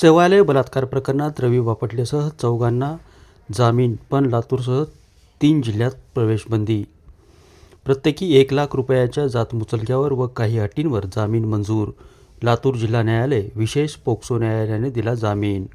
सेवालय बलात्कार प्रकरणात रवी बापटलेसह चौघांना जामीन पण लातूरसह तीन जिल्ह्यात प्रवेशबंदी. प्रत्येकी एक लाख रुपयाच्या जातमुचलक्यावर व काही अटींवर जामीन मंजूर. लातूर जिल्हा न्यायालय विशेष पोक्सो न्यायालयाने दिला जामीन.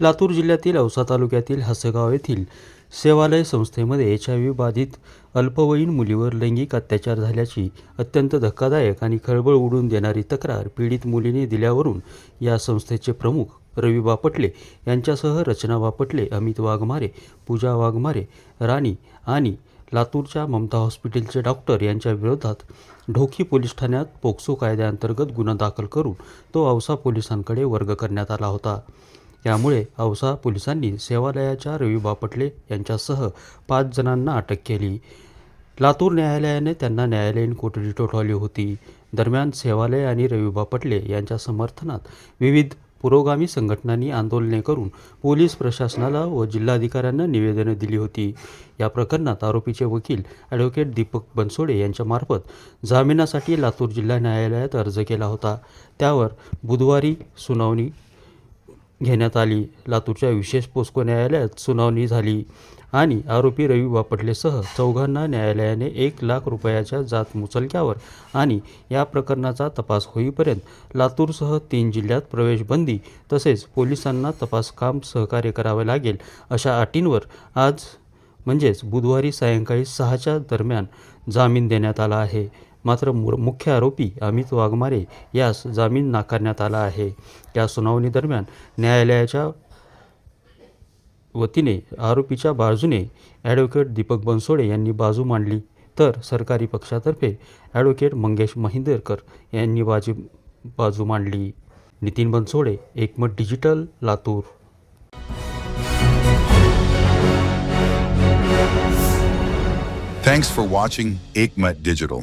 लातूर जिल्ह्यातील औसा तालुक्यातील हसगाव येथील सेवालय संस्थेमध्ये एच आय व्ही बाधित अल्पवयीन मुलीवर लैंगिक अत्याचार झाल्याची अत्यंत धक्कादायक आणि खळबळ उडून देणारी तक्रार पीडित मुलीने दिल्यावरून या संस्थेचे प्रमुख रवी बापटले यांच्यासह रचना बापटले अमित वाघमारे पूजा वाघमारे राणी आणि लातूरच्या ममता हॉस्पिटलचे डॉक्टर यांच्या विरोधात ढोकी पोलीस ठाण्यात पोक्सो कायद्याअंतर्गत गुन्हा दाखल करून तो औसा पोलिसांकडे वर्ग करण्यात आला होता. यामुळे औसा पोलिसांनी सेवालयाच्या रवी बापटले यांच्यासह पाच जणांना अटक केली. लातूर न्यायालयाने त्यांना न्यायालयीन कोठडी ठोठावली होती. दरम्यान सेवालय आणि रवी बापटले यांच्या समर्थनात विविध पुरोगामी संघटनांनी आंदोलने करून पोलीस प्रशासनाला व जिल्हाधिकाऱ्यांना निवेदनं दिली होती. या प्रकरणात आरोपीचे वकील ॲडव्होकेट दीपक बनसोडे यांच्यामार्फत जामिनासाठी लातूर जिल्हा न्यायालयात अर्ज केला होता. त्यावर बुधवारी सुनावणी घेण्यात आली. लातूरच्या विशेष पोस्को न्यायालयात सुनावणी झाली आणि आरोपी रवी बापटलेसह चौघांना न्यायालयाने एक लाख रुपयाच्या जात मुचलक्यावर आणि या प्रकरणाचा तपास होईपर्यंत लातूरसह तीन जिल्ह्यात प्रवेशबंदी तसेच पोलिसांना तपास काम सहकार्य करावे लागेल अशा अटींवर आज म्हणजेच बुधवारी सायंकाळी सहाच्या दरम्यान जामीन देण्यात आला आहे. मात्र मुख्य आरोपी अमित वाघमारे यास जामीन नाकारण्यात आला आहे. या सुनावणी दरम्यान न्यायालयाच्या वतीने आरोपीच्या बाजूने ॲडव्होकेट दीपक बनसोडे यांनी बाजू मांडली. तर सरकारी पक्षातर्फे ॲडव्होकेट मंगेश महिंदरकर यांनी बाजी बाजू मांडली. Nitin Bansode Ekmat digital Latur. Thanks for watching Aikmat Digital.